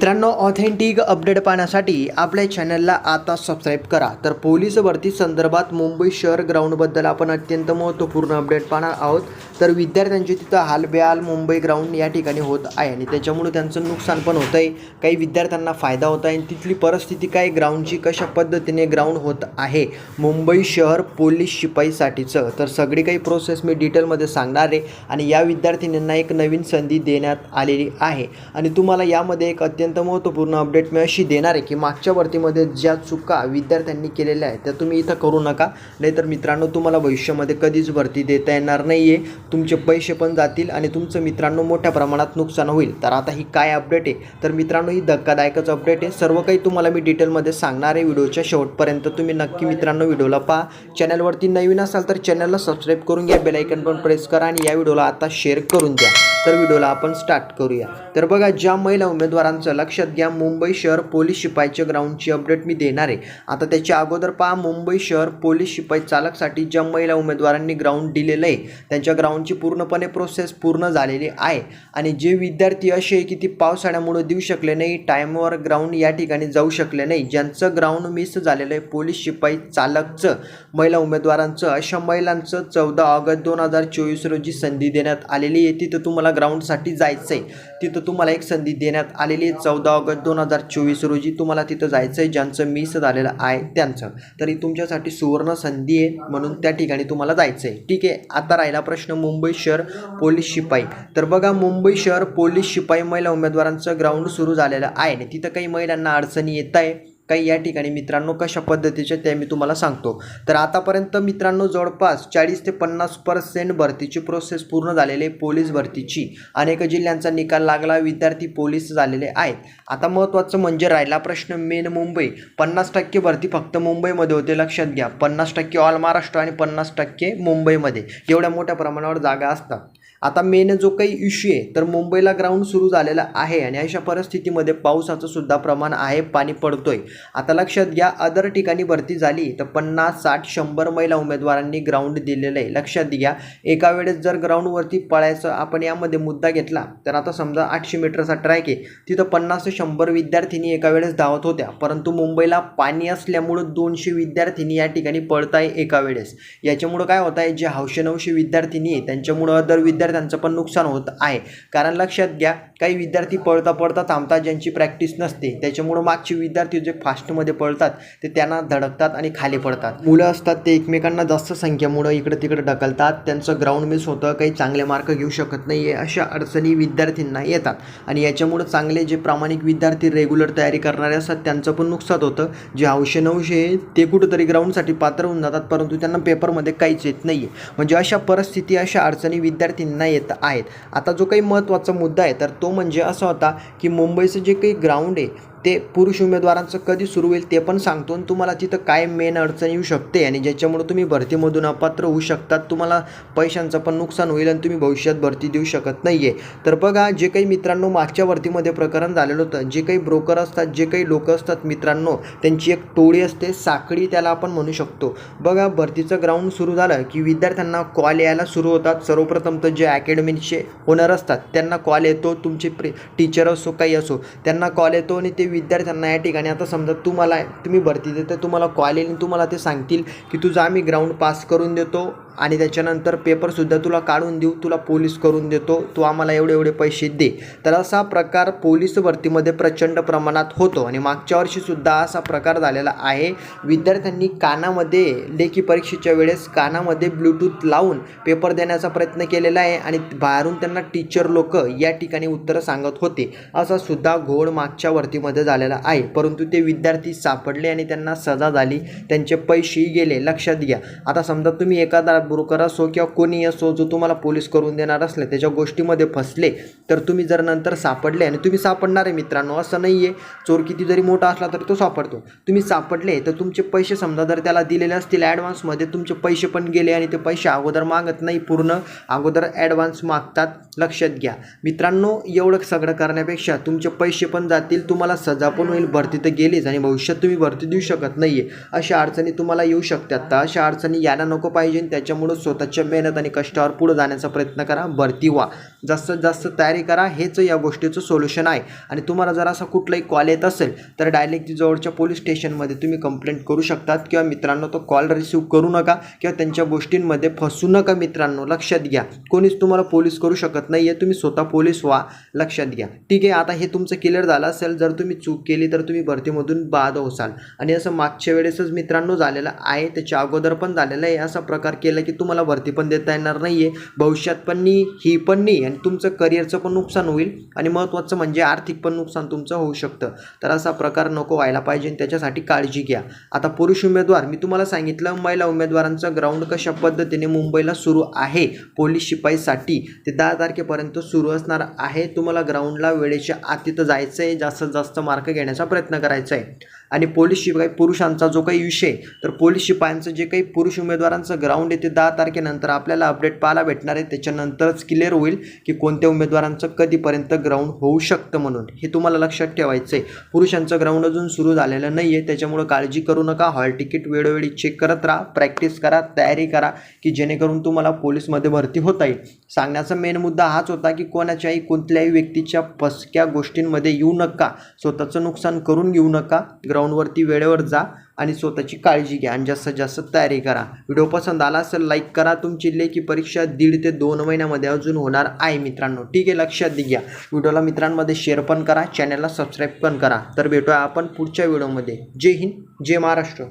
मित्रांनो authentic update पाहण्यासाठी आपल्या चॅनलला आता सबस्क्राईब करा. तर पोलीस भरती संदर्भात मुंबई शहर ग्राउंडबद्दल आपण अत्यंत महत्त्वपूर्ण अपडेट पाहणार आहोत. तर विद्यार्थ्यांची तिथं हालबेहाल मुंबई ग्राउंड या ठिकाणी होत आहे आणि त्याच्यामुळे त्यांचं नुकसान पण होतं आहे काही विद्यार्थ्यांना फायदा होत आहे आणि तिथली परिस्थिती काय ग्राउंडची कशा पद्धतीने ग्राउंड होत आहे? मुंबई शहर पोलीस शिपाईसाठीचं. तर सगळी काही प्रोसेस मी डिटेलमध्ये सांगणार आहे आणि या विद्यार्थिनींना एक नवीन संधी देण्यात आलेली आहे. आणि तुम्हाला यामध्ये एक अत्यंत महत्त्वपूर्ण अपडेट मी अशी देणार आहे की मागच्या भरतीमध्ये ज्या चुका विद्यार्थ्यांनी केलेल्या आहेत त्या तुम्ही इथं करू नका. नाहीतर मित्रांनो तुम्हाला भविष्यामध्ये कधीच भरती देता येणार नाही आहे तुमचे पैसे पण जातील आणि तुमचं मित्रांनो मोठ्या प्रमाणात नुकसान होईल. तर आता ही काय अपडेट आहे? तर मित्रांनो ही धक्कादायकच अपडेट आहे. सर्व काही तुम्हाला मी डिटेलमध्ये सांगणार आहे. व्हिडिओच्या शेवटपर्यंत तुम्ही नक्की मित्रांनो व्हिडिओला पहा. चॅनलवरती नवीन असाल तर चॅनलला सबस्क्राईब करून घ्या. बेलायकन पण प्रेस करा आणि या व्हिडिओला आता शेअर करून द्या. तर व्हिडिओला आपण स्टार्ट करूया. तर बघा ज्या महिला उमेदवारांचं लक्षात घ्या मुंबई शहर पोलीस शिपाईच्या ग्राउंडची अपडेट मी देणार आहे. आता त्याच्या अगोदर पहा मुंबई शहर पोलीस शिपाई चालकसाठी ज्या महिला उमेदवारांनी ग्राउंड दिलेलं आहे त्यांच्या ग्राउंडची पूर्णपणे प्रोसेस पूर्ण झालेली आहे. आणि जे विद्यार्थी असे आहे की ती पावसाळ्यामुळे देऊ शकले नाही टाईमवर ग्राउंड या ठिकाणी जाऊ शकले नाही ज्यांचं ग्राउंड मिस झालेलं आहे पोलीस शिपाई चालकचं महिला उमेदवारांचं अशा महिलांचं चौदा ऑगस्ट दोन हजार चोवीस रोजी संधी देण्यात आलेली आहे. तिथं तुम्हाला ग्राउंडसाठी जायचं आहे तिथं तुम्हाला एक संधी देण्यात आलेली आहे. चौदा ऑगस्ट दोन हजार चोवीस रोजी तुम्हाला तिथं जायचं आहे ज्यांचं मिस झालेलं आहे त्यांचं. तरी तुमच्यासाठी सुवर्ण संधी आहे. म्हणून त्या ठिकाणी तुम्हाला जायचं आहे ठीक आहे. आता राहिला प्रश्न मुंबई शहर पोलीस शिपाई. तर बघा मुंबई शहर पोलीस शिपाई महिला उमेदवारांचं ग्राउंड सुरू झालेलं आहे आणि तिथं काही महिलांना अडचणी येत आहे काही या ठिकाणी मित्रांनो कशा पद्धतीचे ते मी तुम्हाला सांगतो. तर आतापर्यंत मित्रांनो जवळपास चाळीस ते पन्नास पर्सेंट भरतीची प्रोसेस पूर्ण झालेली आहे पोलीस भरतीची. अनेक जिल्ह्यांचा निकाल लागला विद्यार्थी पोलीस झालेले आहेत. आता महत्त्वाचं म्हणजे राहिला प्रश्न मेन मुंबई. पन्नास टक्के भरती फक्त मुंबईमध्ये होते लक्षात घ्या. पन्नास टक्के ऑल महाराष्ट्र आणि पन्नास टक्के मुंबईमध्ये. एवढ्या मोठ्या प्रमाणावर जागा असतात. आता मेन जो काही इश्यू आहे तर मुंबईला ग्राउंड सुरू झालेला आहे आणि अशा परिस्थितीमध्ये पावसाचं सुद्धा प्रमाण आहे पाणी पडतोय. आता लक्षात घ्या अदर ठिकाणी भरती झाली तर पन्नास साठ शंभर महिला उमेदवारांनी ग्राउंड दिलेलं आहे. लक्षात घ्या एका वेळेस जर ग्राउंडवरती पळायचं आपण यामध्ये मुद्दा घेतला तर आता समजा आठशे मीटरचा ट्रॅक आहे. तिथं पन्नास ते शंभर विद्यार्थिनी एका वेळेस धावत होत्या परंतु मुंबईला पाणी असल्यामुळं दोनशे विद्यार्थिनी या ठिकाणी पळत आहे एका वेळेस. याच्यामुळं काय होत आहे जे हौशे नवशे विद्यार्थिनी आहे त्यांच्यामुळं अदर विद्यार्थी विद्यार्थ्यांचं पण नुकसान होत आहे. कारण लक्षात घ्या काही विद्यार्थी पळता पळता थांबतात ज्यांची प्रॅक्टिस नसते. त्याच्यामुळं मागचे विद्यार्थी जे फास्टमध्ये पळतात ते त्यांना धडकतात आणि खाली पडतात. मुलं असतात ते एकमेकांना जास्त संख्येमुळं इकडं तिकडं ढकलतात. त्यांचं ग्राउंड मिस होतं काही चांगले मार्क घेऊ शकत नाही आहे अशा अडचणी विद्यार्थ्यांना येतात. आणि याच्यामुळं चांगले जे प्रामाणिक विद्यार्थी रेग्युलर तयारी करणारे असतात त्यांचं पण नुकसान होतं. जे हौशे नऊशे ते कुठंतरी ग्राउंडसाठी पात्र होऊन जातात परंतु त्यांना पेपरमध्ये काहीच येत नाही आहे म्हणजे अशा परिस्थिती अशा अडचणी विद्यार्थ्यांना येत आहेत. आता जो काही महत्त्वाचा मुद्दा आहे तर तो म्हणजे असा होता की मुंबईचं जे काही ग्राउंड आहे ते पुरुष उमेदवारांचं कधी सुरू होईल ते पण सांगतो आणि तुम्हाला तिथं काय मेन अडचण येऊ शकते आणि ज्याच्यामुळे तुम्ही भरतीमधून अपात्र होऊ शकतात तुम्हाला पैशांचं पण नुकसान होईल आणि तुम्ही भविष्यात भरती देऊ शकत नाही आहे तर बघा जे काही मित्रांनो मागच्या भरतीमध्ये प्रकरण झालेलं होतं जे काही ब्रोकर असतात जे काही लोक असतात मित्रांनो त्यांची एक टोळी असते साखळी त्याला आपण म्हणू शकतो. बघा भरतीचं ग्राउंड सुरू झालं की विद्यार्थ्यांना कॉल यायला सुरू होतात. सर्वप्रथम तर जे अकॅडमीचे ओनर असतात त्यांना कॉल येतो तुमचे प्रे टीचर असो काही असो त्यांना कॉल येतो आणि ते विद्यार्थ्यांना या ठिकाणी आता समजा तुम्हाला तुम्ही भरती देते तुम्हाला कॉल येईल तुम्हाला ते सांगतील की तुझा आम्ही ग्राउंड पास करून देतो. आणि त्याच्यानंतर पेपरसुद्धा तुला काढून देऊ तुला पोलीस करून देतो तू आम्हाला एवढे एवढे पैसे दे. तर असा प्रकार पोलीस भरतीमध्ये प्रचंड प्रमाणात होतो आणि मागच्या वर्षीसुद्धा असा प्रकार झालेला आहे. विद्यार्थ्यांनी कानामध्ये लेखी परीक्षेच्या वेळेस कानामध्ये ब्लूटूथ लावून पेपर देण्याचा प्रयत्न केलेला आहे आणि बाहेरून त्यांना टीचर लोक या ठिकाणी उत्तरं सांगत होते. असा सुद्धा घोड मागच्या वरतीमध्ये झालेला आहे. परंतु ते विद्यार्थी सापडले आणि त्यांना सजा झाली. त्यांचे पैसेही गेले. लक्षात घ्या. आता समजा तुम्ही एखादा ब्रोकर असो किंवा कोणी असो जो तुम्हाला पोलीस करून देणार असले त्याच्या गोष्टीमध्ये फसले तर तुम्ही जर नंतर सापडले आणि तुम्ही सापडणार आहे मित्रांनो असं नाही आहे चोर किती जरी मोठा असला तरी तो सापडतो. तुम्ही सापडले तर तुमचे पैसे समजा जर त्याला दिलेले असतील ॲडव्हान्समध्ये तुमचे पैसे पण गेले आणि ते पैसे अगोदर मागत नाही पूर्ण. अगोदर ॲडव्हान्स मागतात. लक्षात घ्या. मित्रांनो एवढं सगळं करण्यापेक्षा तुमचे पैसे पण जातील तुम्हाला सजा पण होईल. भरती तर गेलीच आणि भविष्यात तुम्ही भरती देऊ शकत नाही आहे अशा अडचणी तुम्हाला येऊ शकतात. तर अशा अडचणी यायला नको पाहिजे त्याच्या त्याच्यामुळं स्वतःच्या मेहनत आणि कष्टावर पुढे जाण्याचा प्रयत्न करा. भरती व्हा जास्तीत जास्त तयारी करा. हेच या गोष्टीचं सोल्युशन आहे. आणि तुम्हाला जर असा कुठलाही कॉल येत असेल तर डायरेक्ट जवळच्या पोलीस स्टेशनमध्ये तुम्ही कंप्लेंट करू शकतात किंवा मित्रांनो तो कॉल रिसीव करू नका किंवा त्यांच्या गोष्टींमध्ये फसू नका मित्रांनो. लक्षात घ्या. कोणीच तुम्हाला पोलीस करू शकत नाही आहे तुम्ही स्वतः पोलीस व्हा. लक्षात घ्या. ठीक आहे आता हे तुमचं क्लिअर झालं असेल जर तुम्ही चूक केली तर तुम्ही भरतीमधून बाद होसाल. आणि असं मागच्या वेळेसच मित्रांनो झालेलं आहे. त्याच्या अगोदर पण झालेलं आहे. असा प्रकार केला की तुम्हाला वरती पण देता येणार नाही आहे भविष्यात पण नाही ही पण नाही आणि तुमचं करिअरचं पण नुकसान होईल आणि महत्त्वाचं म्हणजे आर्थिक पण नुकसान तुमचं होऊ शकतं. तर असा प्रकार नको व्हायला पाहिजे आणि त्याच्यासाठी काळजी घ्या. आता पुरुष उमेदवार मी तुम्हाला सांगितलं महिला उमेदवारांचं ग्राउंड कशा पद्धतीने मुंबईला सुरू आहे पोलीस शिपाईसाठी. ते दहा तारखेपर्यंत सुरू असणार आहे. तुम्हाला ग्राउंडला वेळेच्या आत तिथं जायचं आहे जास्तीत जास्त मार्क घेण्याचा प्रयत्न करायचा आहे आणि पोलीस शिपाई पुरुषांचा जो काही विषय तर पोलीस शिपायांचं जे काही पुरुष उमेदवारांचं ग्राउंड येते दहा तारखेनंतर आपल्याला अपडेट पाहायला भेटणार आहे. त्याच्यानंतरच क्लिअर होईल की कोणत्या उमेदवारांचं कधीपर्यंत ग्राउंड होऊ शकतं म्हणून. हे तुम्हाला लक्षात ठेवायचं आहे. पुरुषांचं ग्राउंड अजून सुरू झालेलं नाही आहे त्याच्यामुळं काळजी करू नका. हॉल तिकीट वेळोवेळी चेक करत राहा. प्रॅक्टिस करा. तयारी करा की जेणेकरून तुम्हाला पोलीसमध्ये भरती होता येईल. सांगण्याचा मेन मुद्दा हाच होता की कोणाच्याही कोणत्याही व्यक्तीच्या फसक्या गोष्टींमध्ये येऊ नका. स्वतःचं नुकसान करून घेऊ नका. ग्राउंड ग्राउंडवरती वेळेवर जा आणि स्वतःची काळजी घ्या आणि जास्तीत जास्त तयारी करा. व्हिडिओ पसंत आला असेल लाईक करा. तुमची लेखी परीक्षा दीड ते दोन महिन्यामध्ये अजून होणार आहे मित्रांनो. ठीक आहे लक्षात घ्या. व्हिडिओला मित्रांमध्ये शेअर पण करा चॅनलला सबस्क्राईब पण करा. तर भेटूया आपण पुढच्या व्हिडिओमध्ये जय हिंद जय महाराष्ट्र.